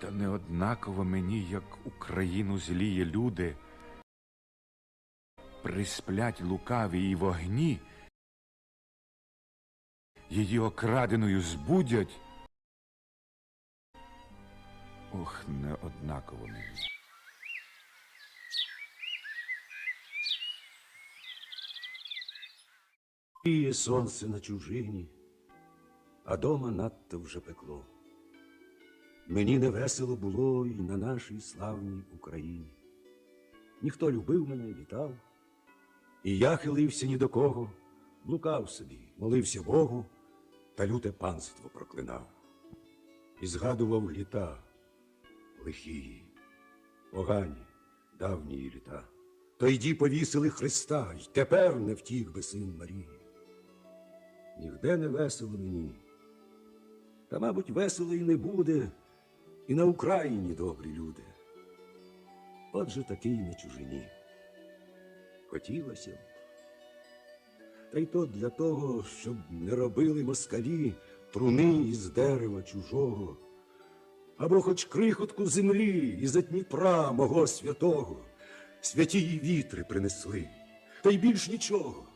Та не однаково мені, як Україну зліє люди, присплять лукаві і вогні, її окраденою збудять. Ох, не однаково мені. Іє сонце на чужині, а дома надто вже пекло. Мені не весело було і на нашій славній Україні. Ніхто любив мене, вітав, і я хилився ні до кого, блукав собі, молився Богу та люте панство проклинав. І згадував літа лихі, погані, давні літа. Тойді повісили Христа, й тепер не втік би син Марії. Нігде не весело мені. Та, мабуть, весело і не буде, і на Україні добрі люди. Отже такий на чужині. Хотілося б. Та й то для того, щоб не робили москалі труни із дерева чужого, або хоч крихотку землі із Дніпра мого святого, святі вітри принесли, та й більш нічого.